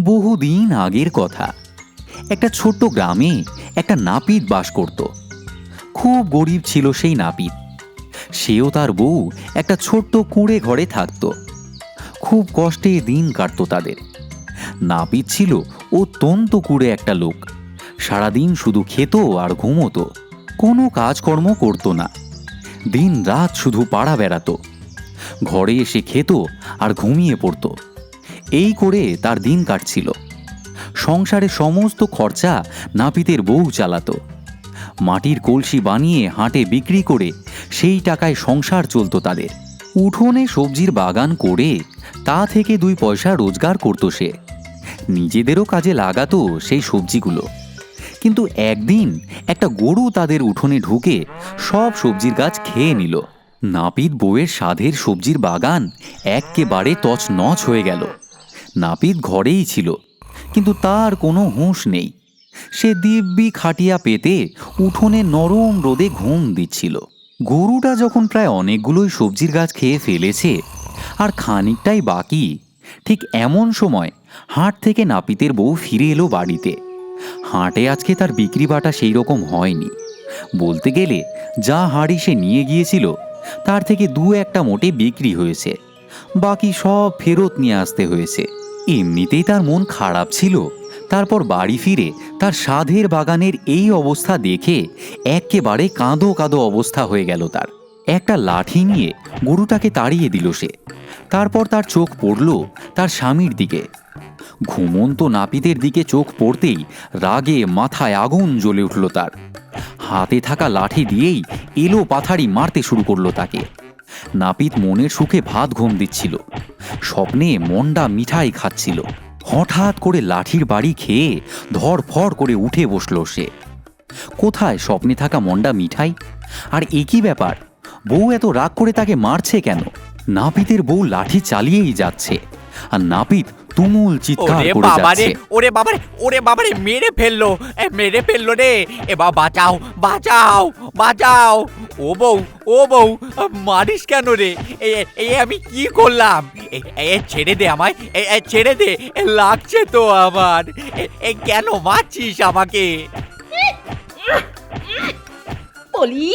বহুদিন আগের কথা। একটা ছোট্ট গ্রামে একটা নাপিত বাস করত। খুব গরিব ছিল সেই নাপিত। সেও তার বউ একটা ছোট্ট কুঁড়ে ঘরে থাকত। খুব কষ্টে দিন কাটতো তাদের। নাপিত ছিল অত্যন্ত কুঁড়ে একটা লোক। সারাদিন শুধু খেত আর ঘুমোতো। কোনো কাজকর্ম করতো না। দিন রাত শুধু পাড়া বেড়াতো। ঘরে এসে খেত আর ঘুমিয়ে পড়তো। এই করে তার দিন কাটছিল। সংসারে সমস্ত খরচা নাপিতের বউ চালাতো। মাটির কলসি বানিয়ে হাটে বিক্রি করে সেই টাকায় সংসার চলতো তাদের। উঠোনে সবজির বাগান করে তা থেকে দুই পয়সা রোজগার করতো সে। নিজেদেরও কাজে লাগাতো সেই সবজিগুলো। কিন্তু একদিন একটা গরু তাদের উঠোনে ঢুকে সব সবজির গাছ খেয়ে নিল। নাপিত বউয়ের সাধের সবজির বাগান এক্কেবারে তছনছ হয়ে গেল। নাপিত ঘরেই ছিল, কিন্তু তার কোনো হুঁশ নেই। সে দিব্যি খাটিয়া পেতে উঠোনে নরম রোদে ঘুম দিচ্ছিল। গরুটা যখন প্রায় অনেকগুলোই সবজির গাছ খেয়ে ফেলেছে, আর খানিকটাই বাকি, ঠিক এমন সময় হাট থেকে নাপিতের বউ ফিরে এলো বাড়িতে। হাটে আজকে তার বিক্রি বাটা সেই রকম হয়নি। বলতে গেলে যা হাঁড়ি সে নিয়ে গিয়েছিল, তার থেকে দু একটা মোটে বিক্রি হয়েছে। বাকি সব ফেরত নিয়ে আসতে হয়েছে। এমনিতেই তার মন খারাপ ছিল। তারপর বাড়ি ফিরে তার সাধের বাগানের এই অবস্থা দেখে একেবারে কাঁদো কাঁদো অবস্থা হয়ে গেল তার। একটা লাঠি নিয়ে গরুটাকে তাড়িয়ে দিল সে। তারপর তার চোখ পড়ল তার স্বামীর দিকে। ঘুমন্ত নাপিতের দিকে চোখ পড়তেই রাগে মাথায় আগুন জ্বলে উঠল তার। হাতে থাকা লাঠি দিয়েই এলো পাথারি মারতে শুরু করল তাকে। নাপিত মনের সুখে ভাত ঘুম দিচ্ছিল। স্বপ্নে মন্ডা মিঠাই খাচ্ছিল। হঠাৎ করে লাঠির বাড়ি খেয়ে ধড়ফড় করে উঠে বসল সে। কোথায় স্বপ্নে থাকা মন্ডা মিঠাই? আর একই ব্যাপার? বউ এত রাগ করে তাকে মারছে কেন? নাপিতের বউ লাঠি চালিয়েই যাচ্ছে। আর নাপিত তুমুল চিৎকার ওরে করে বাবারে যাচ্ছে। ওরে বাবারে ওরে বাবারে মেরে ফেলল এ মেরে ফেলল রে। এবার বাঁচাও বাঁচাও বাঁচাও। ও বউ ও বউ মারিস কেন রে? এ এ আমি কি করলাম? এ এ ছেড়ে দে আমায় এ এ ছেড়ে দে এ, লাগছে তো আমার। এ এ কেন মারছিস আমাকে? বলি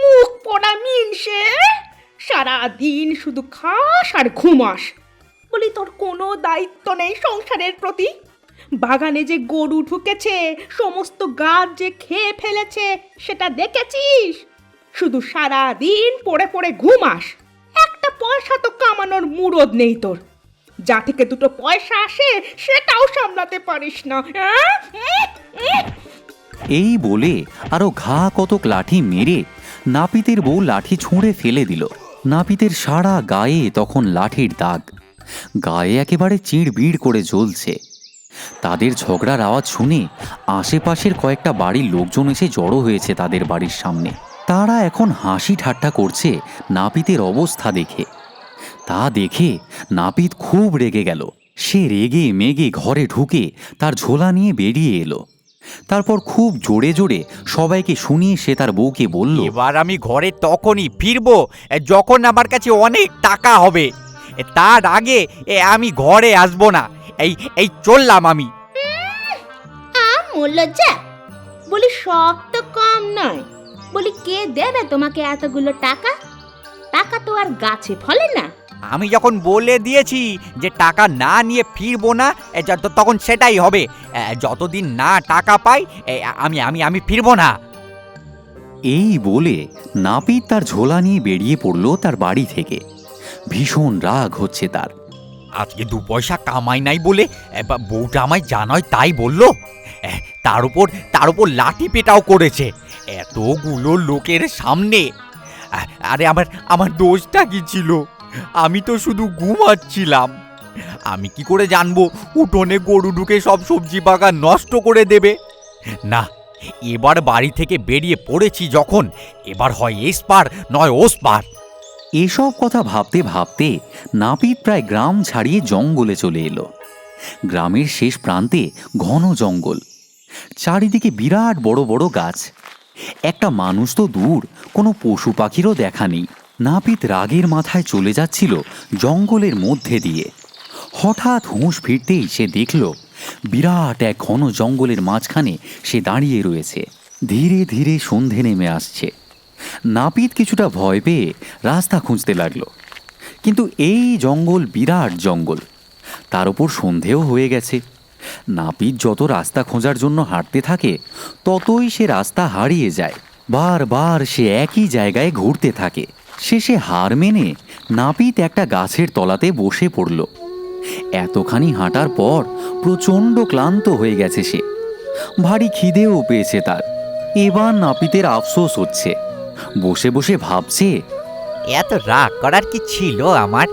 মুখ পড়া মিনসে। সারাদিন শুধু খাস আর ঘুমাস। বলি তোর কোনো দায়িত্ব নেই সংসারের প্রতি। বাগানে যে গরু ঢুকেছে, সমস্ত গাছ যে খেয়ে ফেলেছে, সেটা দেখেছিস? শুধু সারা দিন পড়ে পড়ে ঘুমাস। একটা পয়সা তো কামানোর মুরদ নেই তোর। যা থেকে দুটো পয়সা আসে, সেটাও সামলাতে পারিস না। এই বলে আরও ঘা কতক লাঠি মেরে নাপিতের বউ লাঠি ছুঁড়ে ফেলে দিল। নাপিতের সারা গায়ে তখন লাঠির দাগ। গায়ে একেবারে চিড় বিড় করে জ্বলছে। তাদের ঝগড়ার আওয়াজ শুনে আশেপাশের কয়েকটা বাড়ির লোকজন এসে জড়ো হয়েছে তাদের বাড়ির সামনে। তারা এখন হাসি ঠাট্টা করছে নাপিতের অবস্থা দেখে। তা দেখে নাপিত খুব রেগে গেল। সে রেগে মেগে ঘরে ঢুকে তার ঝোলা নিয়ে বেরিয়ে এলো। তারপর খুব জোরে জোরে সবাইকে শুনিয়ে সে তার বউকে বলল, এবার আমি ঘরে তখনই ফিরবো, যখন আমার কাছে অনেক টাকা হবে। তার আগে এ, আমি ঘরে আসব না। এই এই চললাম আমি। লজ্জা বলি সব তো কম নয়। বলি কে দেবে তোমাকে এতগুলো টাকা? টাকা তো আর গাছে ফলে না। আমি যখন বলে দিয়েছি যে টাকা না নিয়ে ফিরবো না তখন সেটাই হবে। যতদিন না টাকা পাই এ, আমি আমি আমি ফিরবো না। এই বলে নাপিত তার ঝোলা নিয়ে বেরিয়ে পড়ল তার বাড়ি থেকে। ভীষণ রাগ হচ্ছে তার। আজকে দু পয়সা কামাই নাই বলে বউটা আমায় জানয় তাই বলল? তার উপর তার উপর লাঠি পেটাও করেছে। এতগুলো লোকের সামনে। আরে আমার আমার দোষটা কি ছিল? আমি তো শুধু ঘুমাচ্ছিলাম। আমি কি করে জানব? উঠোনে গরু ঢুকে সব সবজি বাগান নষ্ট করে দেবে। না, এবার বাড়ি থেকে বেরিয়ে পড়েছি যখন। এবার হয় এসপার, নয় ওসপার। এসব কথা ভাবতে ভাবতে নাপিত প্রায় গ্রাম ছাড়িয়ে জঙ্গলে চলে এলো। গ্রামের শেষ প্রান্তে ঘন জঙ্গল। চারিদিকে বিরাট বড় বড় গাছ। একটা মানুষ তো দূর, কোনো পশু পাখিরও দেখা নেই। নাপিত রাগের মাথায় চলে যাচ্ছিল জঙ্গলের মধ্যে দিয়ে। হঠাৎ হুঁশ ফিরতেই সে দেখল, বিরাট এক ঘন জঙ্গলের মাঝখানে সে দাঁড়িয়ে রয়েছে। ধীরে ধীরে সন্ধে নেমে আসছে। নাপিত কিছুটা ভয় পেয়ে রাস্তা খুঁজতে লাগল। কিন্তু এই জঙ্গল বিরাট জঙ্গল। তার উপর সন্ধেও হয়ে গেছে। নাপিত যত রাস্তা খোঁজার জন্য হাঁটতে থাকে, ততই সে রাস্তা হারিয়ে যায়। বারবার সে একই জায়গায় ঘুরতে থাকে। শেষে হার মেনে নাপিত একটা গাছের তলাতে বসে পড়ল। এতখানি হাঁটার পর প্রচণ্ড ক্লান্ত হয়ে গেছে সে। ভারী খিদেও পেয়েছে তার। এবার নাপিতের আফসোস হচ্ছে। বসে বসে ভাবছে। এত রাগ করার কি ছিল আমার?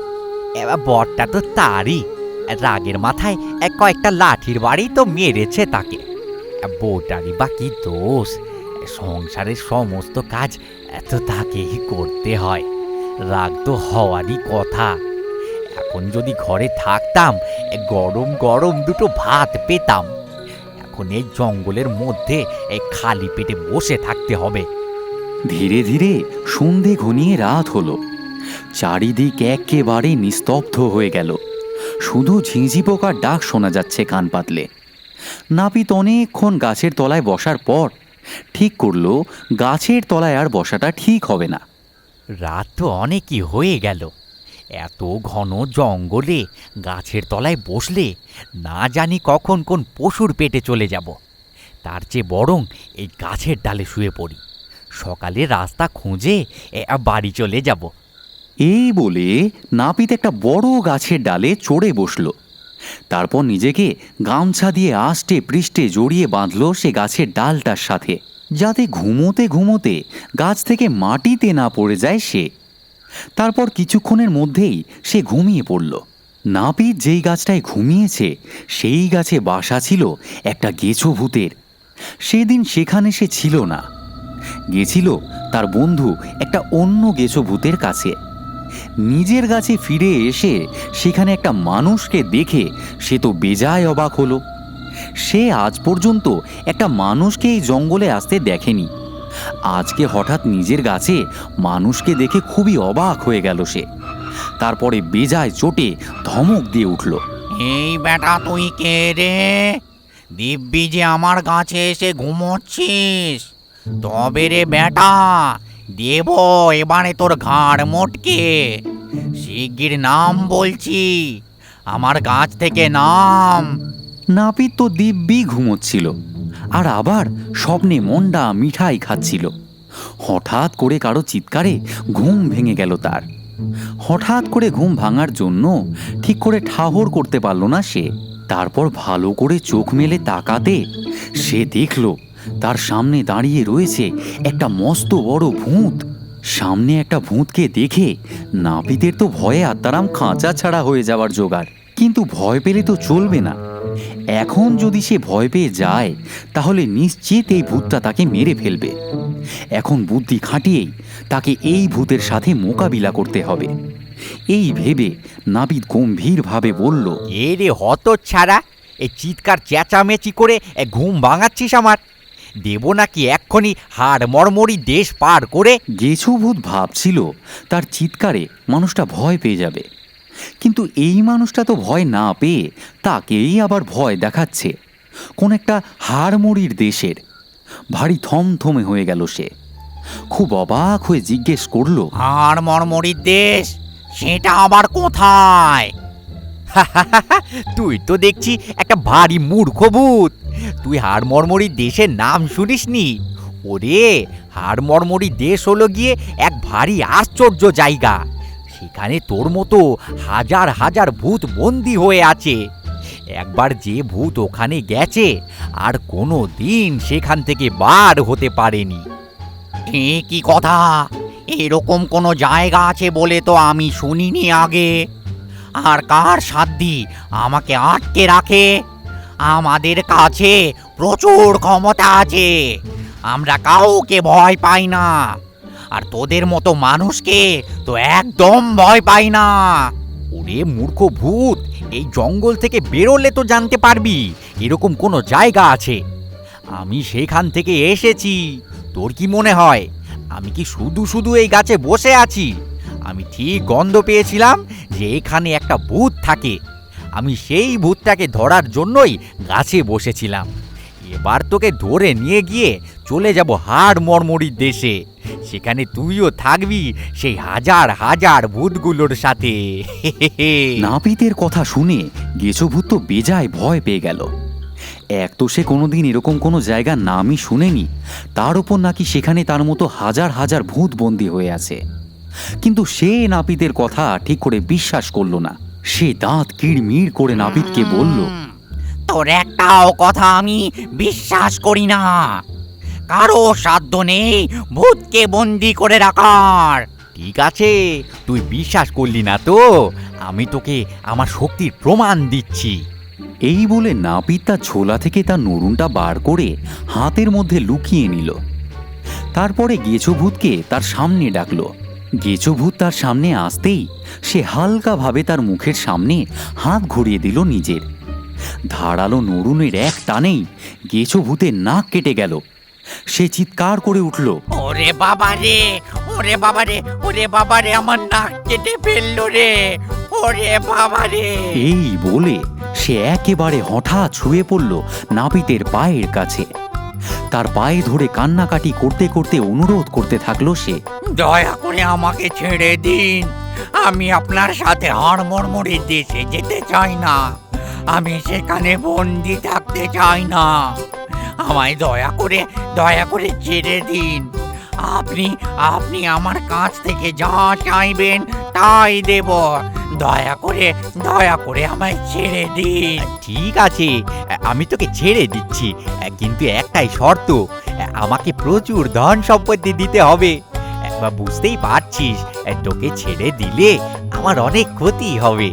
এবার বরটা তো তারই। রাগের মাথায় এক কয়েকটা লাঠির বাড়ি তো মেরেছে তাকে। বউটারই বা কি দোষ? সংসারের সমস্ত কাজ এত তাকেই করতে হয়। রাগ তো হওয়ারই কথা। এখন যদি ঘরে থাকতাম গরম গরম দুটো ভাত পেতাম। এখন এই জঙ্গলের মধ্যে খালি পেটে বসে থাকতে হবে। ধীরে ধীরে সন্ধে ঘনিয়ে রাত হলো। চারিদিক একেবারে নিস্তব্ধ হয়ে গেল। শুধু ঝিঁঝি পোকার ডাক শোনা যাচ্ছে কান পাতলে। নাপিত অনেকক্ষণ গাছের তলায় বসার পর ঠিক করল, গাছের তলায় আর বসাটা ঠিক হবে না। রাত তো অনেকই হয়ে গেল। এত ঘন জঙ্গলে গাছের তলায় বসলে না জানি কখন কোন পশুর পেটে চলে যাব। তার চেয়ে বরং এই গাছের ডালে শুয়ে পড়ি। সকালে রাস্তা খুঁজে বাড়ি চলে যাব। এই বলে নাপিত একটা বড় গাছের ডালে চড়ে বসল। তারপর নিজেকে গামছা দিয়ে আষ্টে পৃষ্ঠে জড়িয়ে বাঁধল সে গাছের ডালটার সাথে, যাতে ঘুমোতে ঘুমোতে গাছ থেকে মাটিতে না পড়ে যায় সে। তারপর কিছুক্ষণের মধ্যেই সে ঘুমিয়ে পড়ল। নাপিত যেই গাছটায় ঘুমিয়েছে, সেই গাছে বাসা ছিল একটা গেছো ভূতের সেদিন সেখানে সে ছিল না। গেছিল তার বন্ধু একটা অন্য গেছো ভূতের কাছে। নিজের কাছে ফিরে এসে সেখানে একটা মানুষকে দেখে সে তো বেজায় অবাক হলো। সে আজ পর্যন্ত একটা মানুষকে এই জঙ্গলে আসতে দেখেনি। আজকে হঠাৎ নিজের গাছে মানুষকে দেখে খুবই অবাক হয়ে গেল সে। তারপরে বেজায় চোটে ধমক দিয়ে উঠল। এই বেটা তুই কে রে? দিব্যি যে আমার গাছে এসে ঘুমোচ্ছিস। তবে রে বেটা, দেব এবারে তোর ঘাড় মোটকে। শিগগির নাম বলছি, আমার গাছ থেকে নাম। নাপিত তো দিব্যি ঘুমোচ্ছিল, আর আবার স্বপ্নে মন্ডা মিঠাই খাচ্ছিল। হঠাৎ করে কারও চিৎকারে ঘুম ভেঙে গেল তার। হঠাৎ করে ঘুম ভাঙার জন্য ঠিক করে ঠাহর করতে পারল না সে। তারপর ভালো করে চোখ মেলে তাকাতে সে দেখল তার সামনে দাঁড়িয়ে রয়েছে একটা মস্ত বড় ভূত। সামনে একটা ভূতকে দেখে নাপিতের তো ভয়ে আত্মারাম খাঁচা ছাড়া হয়ে যাওয়ার জোগাড়। কিন্তু ভয় পেলে তো চলবে না। এখন যদি সে ভয় পেয়ে যায়, তাহলে নিশ্চিত এই ভূতটা তাকে মেরে ফেলবে। এখন বুদ্ধি খাটিয়েই তাকে এই ভূতের সাথে মোকাবিলা করতে হবে। এই ভেবে নাপিত গম্ভীরভাবে বলল এ রে হত ছাড়া এই চিৎকার চেঁচামেচি করে এ ঘুম ভাঙাচ্ছিস আমার। দেব নাকি এক্ষুনি হাড় মরমরি দেশ পার করে? গেছু ভূত ভাবছিল তার চিৎকারে মানুষটা ভয় পেয়ে যাবে। কিন্তু এই মানুষটা তো ভয় না পেয়ে তাকেই আবার ভয় দেখাচ্ছে। কোন একটা হাড়মড়ির দেশের। ভারী থমথমে হয়ে গেল সে। খুব অবাক হয়ে জিজ্ঞেস করল হাড় মরমরির দেশ সেটা আবার কোথায়? তুই তো দেখছি একটা ভারী মূর্খ ভূত। তুই হাড় মরমরি দেশের নাম শুনিসনি? ওরে হাড় মরমরি দেশ হলো গিয়ে এক ভারী আশ্চর্য জায়গা। সেখানে তোর মতো হাজার হাজার ভূত বন্দি হয়ে আছে। একবার যে ভূত ওখানে গেছে, আর কোনো দিন সেখান থেকে বার হতে পারেনি। কি কথা? এরকম কোনো জায়গা আছে বলে তো আমি শুনিনি আগে। আর কার সাধ্যি আমাকে আটকে রাখে? আমাদের কাছে প্রচুর ক্ষমতা আছে। আমরা কাউকে ভয় পাই না। আর তোদের মতো মানুষকে তো একদম ভয় পাই না। ওরে মূর্খ ভূত, এই জঙ্গল থেকে বেরোলে তো জানতে পারবি, এরকম কোনো জায়গা আছে। আমি সেখান থেকে এসেছি, তোর কি মনে হয়? আমি কি শুধু শুধু এই গাছে বসে আছি? আমি ঠিক গন্ধ পেয়েছিলাম যে এখানে একটা ভূত থাকে। আমি সেই ভূতটাকে ধরার জন্যই গাছে বসেছিলাম। এবার তোকে ধরে নিয়ে গিয়ে চলে যাব হাড় মর্মরির দেশে। সেখানে তুইও থাকবি সেই হাজার হাজার ভূতগুলোর সাথে। নাপিতের কথা শুনে গেছো গেছভূত তো বেজায় ভয় পেয়ে গেল। এক তো সে কোনোদিন এরকম কোনো জায়গার নামই শুনেনি, তার উপর নাকি সেখানে তার মতো হাজার হাজার ভূত বন্দী হয়ে আছে। কিন্তু সে নাপিতের কথা ঠিক করে বিশ্বাস করল না। সে দাঁত কিড়মিড় করে নাপিতকে বলল তোর একটাও কথা আমি বিশ্বাস করি না। কারও সাধ্য নেই ভূতকে বন্দি করে রাখার। ঠিক আছে তুই বিশ্বাস করলি না তো আমি তোকে আমার শক্তির প্রমাণ দিচ্ছি। এই বলে নাপিত তার ছোলা থেকে তার নরুনটা বার করে হাতের মধ্যে লুকিয়ে নিল। তারপরে গেছো ভূতকে তার সামনে ডাকলো গেছোভূত তার সামনে আসতেই সে হালকাভাবে তার মুখের সামনে হাত ঘুরিয়ে দিল নিজের। ধারালো নরুনের এক টানেই গেছোভূতের নাক কেটে গেল। সে চিৎকার করে উঠল ওরে বাবা রে ওরে বাবা রে ওরে বাবা রে আমার নাক কেটে ফেলল রে ওরে বাবা রে। এই বলে সে একেবারে হঠাৎ শুয়ে পড়ল নাপিতের পায়ের কাছে। তার পায়ে ধরে কান্নাকাটি করতে করতে অনুরোধ করতে থাকল সে। দয়া করে আমাকে ছেড়ে দিন। আমি আপনার সাথে হাড়মড়মড়ির দেশে যেতে চাই না। আমি সেখানে বন্দি থাকতে চাই না। আমায় দয়া করে দয়া করে ছেড়ে দিন। আপনি আপনি আমার কাছ থেকে যা চাইবেন তাই দেব। দয়া করে দয়া করে আমায় ছেড়ে দিন। ঠিক আছে, আমি তোকে ছেড়ে দিচ্ছি, কিন্তু একটাই শর্ত, আমাকে প্রচুর ধন সম্পত্তি দিতে হবে। বা বুঝতেই পারছিস, তোকে ছেড়ে দিলে আমার অনেক ক্ষতি হবে।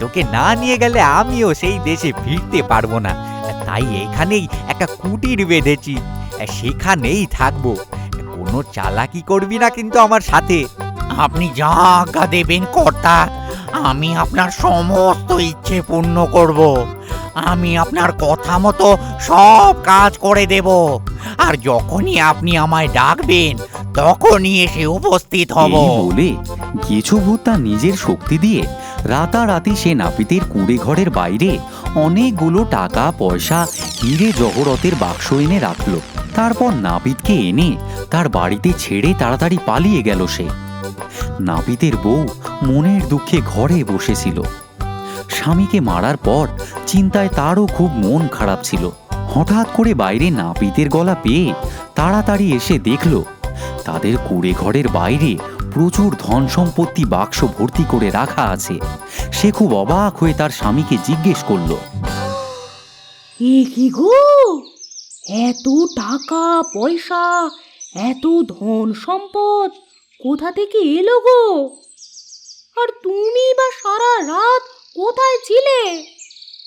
তোকে না নিয়ে গেলে আমিও সেই দেশে ফিরতে পারব না। তাই এখানেই একটা কুটির বেঁধেছি, সেখানেই থাকব। কোনো চালাকি করবি না কিন্তু আমার সাথে। আপনি যা আজ্ঞা দেবেন কর্তা, আমি আপনার সমস্ত ইচ্ছে পূর্ণ করব। আমি আপনার কথা মতো সব কাজ করে দেব। আর যখনই আপনি আমায় ডাকবেন, তখনই এসে উপস্থিত হব। বলে গেছুভূত তার নিজের শক্তি দিয়ে রাতারাতি সে নাপিতের কুড়ে ঘরের বাইরে অনেকগুলো টাকা, পয়সা, হিরে জহরতের বাক্স এনে রাখল। তারপর নাপিতকে এনে তার বাড়িতে ছেড়ে তাড়াতাড়ি পালিয়ে গেল সে। নাপিতের বউ মনের দুঃখে ঘরে বসেছিল। স্বামীকে মারার পর চিন্তায় তারও খুব মন খারাপ ছিল। হঠাৎ করে বাইরে নাপিতের গলা পেয়ে তাড়াতাড়ি এসে দেখল, তাদের কুড়ে ঘরের বাইরে প্রচুর ধন সম্পত্তি বাক্স ভর্তি করে রাখা আছে। সে খুব অবাক হয়ে তার স্বামীকে জিজ্ঞেস করল, এ কি গো? এত টাকা, পয়সা, এত ধন সম্পদ কোথা থেকে এলো গো? আর তুমি বা সারা রাত কোথায় ছিলে?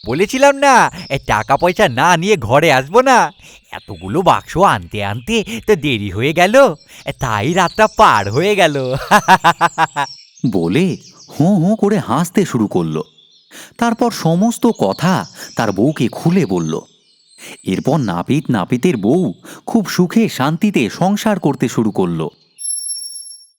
বলেছিলাম না এ টাকা পয়সা না নিয়ে ঘরে আসব না। এতগুলো বাক্স আনতে আনতে তো দেরি হয়ে গেল তাই রাতটা পার হয়ে গেল। বলে হোঁ হোঁ করে হাসতে শুরু করল। তারপর সমস্ত কথা তার বউকে খুলে বলল। এরপর নাপিত নাপিতের বউ খুব সুখে শান্তিতে সংসার করতে শুরু করল।